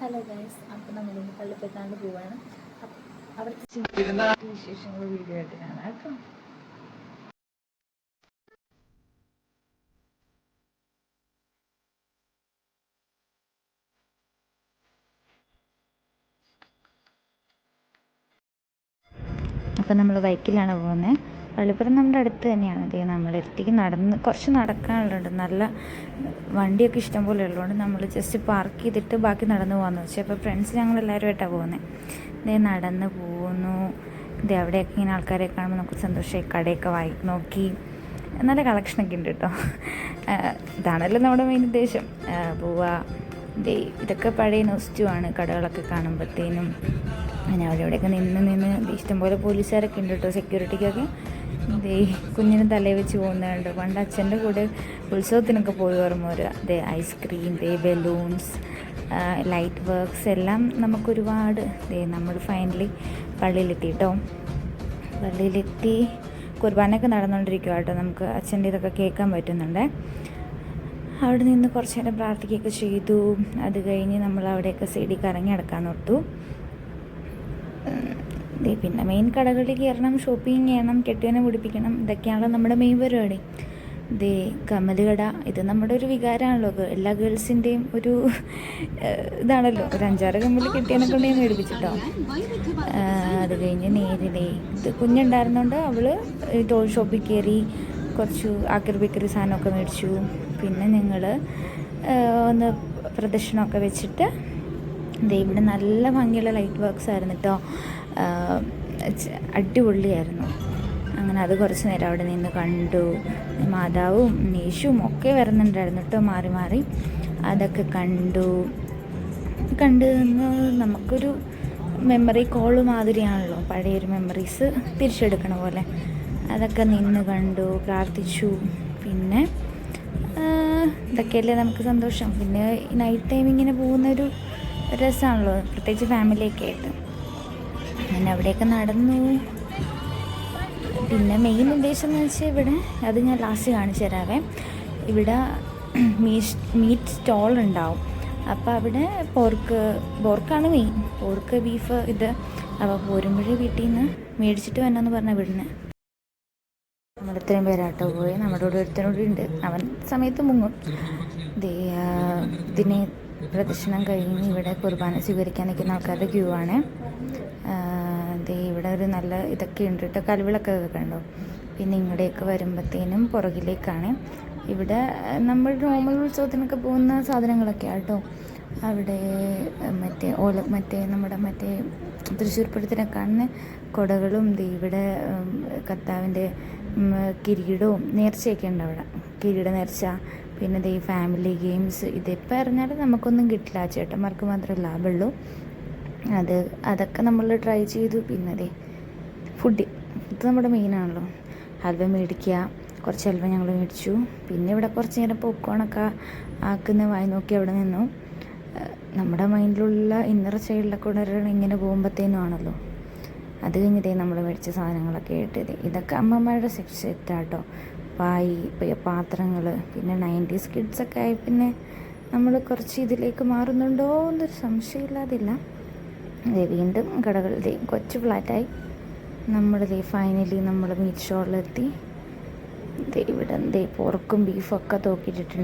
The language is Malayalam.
ഹലോ ഗൈസ് അപ്പോൾ നമ്മളിന്ന് പള്ളിപ്പെട്ടാണ്ട് പോവാണ്. അപ്പ- അവിടുത്തെ വിശേഷങ്ങൾ വീഡിയോ ആയിട്ട് കാണാം കേട്ടോ. അപ്പം നമ്മൾ ബൈക്കിലാണ് പോകുന്നത് പള്ളിപ്പുറം നമ്മുടെ അടുത്ത് തന്നെയാണ്. ഇത് നമ്മളെത്തിക്ക് നടന്ന് കുറച്ച് നടക്കാനുള്ളത് നല്ല വണ്ടിയൊക്കെ ഇഷ്ടം പോലെ ഉള്ളതുകൊണ്ട് നമ്മൾ ജസ്റ്റ് പാർക്ക് ചെയ്തിട്ട് ബാക്കി നടന്ന് പോകാമെന്ന് വെച്ചാൽ അപ്പോൾ ഫ്രണ്ട്സ് ഞങ്ങൾ എല്ലാവരുമായിട്ടാണ് പോകുന്നത് ഇതേ നടന്ന് പോകുന്നു. ഇത് അവിടെയൊക്കെ ഇങ്ങനെ ആൾക്കാരെ കാണുമ്പോൾ നമുക്ക് സന്തോഷമായി കടയൊക്കെ വായി നോക്കി. നല്ല കളക്ഷനൊക്കെ ഉണ്ട് കേട്ടോ ഇതാണല്ലോ നമ്മുടെ മെയിൻ ഉദ്ദേശം. പോവുക ദേ ഇതൊക്കെ പഴയ നോസ്റ്റുമാണ് കടകളൊക്കെ കാണുമ്പോഴത്തേനും അങ്ങനെ അവിടെ ഇവിടെയൊക്കെ നിന്ന് നിന്ന് ഇഷ്ടംപോലെ പോലീസുകാരൊക്കെ ഉണ്ട് കേട്ടോ സെക്യൂരിറ്റിക്കൊക്കെ ദേ കുഞ്ഞിന് തലയിൽ വെച്ച് പോകുന്നുണ്ട് പണ്ട് അച്ഛന്റെ കൂടെ ഉത്സവത്തിനൊക്കെ പോയി ഓർമ്മ വരിക. ദേ ഐസ്ക്രീം ദേ ബലൂൺസ് ലൈറ്റ് വർക്ക്സ് എല്ലാം നമുക്കൊരുപാട് ദേ നമ്മൾ ഫൈനലി പള്ളിയിലെത്തി കേട്ടോ പള്ളിയിലെത്തി കുർബാനയൊക്കെ നടന്നുകൊണ്ടിരിക്കുക കേട്ടോ നമുക്ക് അച്ഛന്റെ ഇതൊക്കെ കേൾക്കാൻ പറ്റുന്നുണ്ട്. അവിടെ നിന്ന് കുറച്ച് നേരം പ്രാർത്ഥിക്കുകയൊക്കെ ചെയ്തു. അത് കഴിഞ്ഞ് നമ്മൾ അവിടെയൊക്കെ സൈഡിൽ കറങ്ങി നടക്കാൻ ഓർത്തു. ദേ പിന്നെ മെയിൻ കടകളിൽ കയറണം ഷോപ്പിംഗ് ചെയ്യണം കെട്ടിയനെ പിടിപ്പിക്കണം ഇതൊക്കെയാണല്ലോ നമ്മുടെ മെയിൻ പരിപാടി. ദേ കട ഇത് നമ്മുടെ ഒരു വികാരമാണല്ലോ. എല്ലാ ഗേൾസിന്റെയും ഒരു ഇതാണല്ലോ. ഒരു അഞ്ചാറ് കമ്മൽ കെട്ടിയനെ കൊണ്ട് ഞാൻ മേടിപ്പിച്ചിട്ടോ. അത് കഴിഞ്ഞ് നേരിലേ ഇത് കുഞ്ഞുണ്ടായിരുന്നോണ്ട് അവൾ ടോൾ ഷോപ്പിൽ കയറി കുറച്ച് ആക്രി ബേക്കറി സാധനമൊക്കെ മേടിച്ചു. പിന്നെ ഞങ്ങൾ ഒന്ന് പ്രദക്ഷിണമൊക്കെ വെച്ചിട്ട് ഇവിടെ നല്ല ഭംഗിയുള്ള ലൈറ്റ് വർക്ക്സ് ആയിരുന്നു കേട്ടോ അടിപൊളിയായിരുന്നു. അങ്ങനെ അത് കുറച്ച് നേരം അവിടെ നിന്ന് കണ്ടു. മാതാവും യേശുവും ഒക്കെ വരുന്നുണ്ടായിരുന്നു കേട്ടോ മാറി മാറി. അതൊക്കെ കണ്ടു. കണ്ട് നിന്ന് നമുക്കൊരു മെമ്മറി കോൾ മാതിരിയാണല്ലോ. പഴയൊരു മെമ്മറീസ് തിരിച്ചെടുക്കണ പോലെ. അതൊക്കെ നിന്ന് കണ്ടു പ്രാർത്ഥിച്ചു. പിന്നെ ഇതൊക്കെയല്ലേ നമുക്ക് സന്തോഷം. പിന്നെ നൈറ്റ് ടൈം ഇങ്ങനെ പോകുന്നൊരു രസമാണല്ലോ പ്രത്യേകിച്ച് ഫാമിലിയൊക്കെ ആയിട്ട്. ഞാൻ അവിടെയൊക്കെ നടന്നു. പിന്നെ മെയിൻ ഉദ്ദേശം എന്ന് വെച്ചാൽ ഇവിടെ അത് ഞാൻ ലാസ്റ്റ് കാണിച്ചു തരാവേ. ഇവിടെ മീറ്റ് മീറ്റ് സ്റ്റോൾ ഉണ്ടാവും. അപ്പോൾ അവിടെ പോർക്ക് പോർക്കാണ് മെയിൻ പോർക്ക് ബീഫ് ഇത്. അപ്പോൾ പോരുമ്പോഴേ വീട്ടിൽ നിന്ന് മേടിച്ചിട്ട് വരണമെന്ന് പറഞ്ഞാൽ വിടുന്നത് നമ്മൾ ഇത്രയും പേരാട്ടോ പോയി. നമ്മുടെ കൂടെ ഒരുത്തനോട് ഉണ്ട്. അവൻ സമയത്ത് മുങ്ങും. പ്രദർശനം ഇതിനെ പ്രദക്ഷിണം കഴിഞ്ഞ് ഇവിടെ കുർബാന സ്വീകരിക്കാൻ നിൽക്കുന്ന ആൾക്കാരുടെ ക്യൂ ആണ്. ഇവിടെ ഒരു നല്ല ഇതൊക്കെ ഉണ്ട് കേട്ടോ. കൽവിളൊക്കെ കണ്ടോ? പിന്നെ ഇങ്ങോട്ടേക്ക് വരുമ്പോഴത്തേനും പുറകിലേക്കാണ്. ഇവിടെ നമ്മൾ നോർമൽ ഉത്സവത്തിനൊക്കെ പോകുന്ന സാധനങ്ങളൊക്കെ ആട്ടോ അവിടെ മറ്റേ ഓല മറ്റേ നമ്മുടെ മറ്റേ തൃശ്ശൂർ കാണുന്ന കൊടകളും ഇവിടെ കർത്താവിന്റെ കിരീടവും നേർച്ചയൊക്കെ ഉണ്ട് അവിടെ. കിരീട നേർച്ച പിന്നെ ദേ ഫാമിലി ഗെയിംസ് ഇതിപ്പോൾ അറിഞ്ഞാലും നമുക്കൊന്നും കിട്ടില്ല. ചേട്ടന്മാർക്ക് മാത്രമേ ലാഭമുള്ളൂ അത് അതൊക്കെ നമ്മൾ ട്രൈ ചെയ്തു. പിന്നെ ദേ ഫുഡ് ഇത് നമ്മുടെ മെയിനാണല്ലോ ഹൽവ മേടിക്കുക കുറച്ച് ഹൽവ ഞങ്ങൾ മേടിച്ചു. പിന്നെ ഇവിടെ കുറച്ച് നേരം പോപ്കോണൊക്കെ ആക്കുന്ന വായി നോക്കി അവിടെ നിന്നു. നമ്മുടെ മൈൻഡിലുള്ള ഇന്നർ ചൈൽഡൊക്കെ ഉണരണം ഇങ്ങനെ പോകുമ്പോഴത്തേനും ആണല്ലോ. അത് കഴിഞ്ഞിട്ടേ നമ്മൾ മേടിച്ച സാധനങ്ങളൊക്കെ ഇട്ടത് ഇത് ഇതൊക്കെ അമ്മമാരുടെ സെറ്റാട്ടോ പായി പാത്രങ്ങൾ പിന്നെ നയന്റീസ് കിഡ്സൊക്കെ ആയി പിന്നെ നമ്മൾ കുറച്ച് ഇതിലേക്ക് മാറുന്നുണ്ടോ എന്നൊരു സംശയമില്ലാതില്ല. അതെ വീണ്ടും കടകൾ ദേ കൊച്ചു ഫ്ലാറ്റായി നമ്മൾ ദേ ഫൈനലി നമ്മൾ മീറ്റ് ഷോളിലെത്തി ദേ ഇവിടെ എന്തേ പോർക്കും ബീഫൊക്കെ തൂക്കിയിട്ടിട്ടുണ്ട്.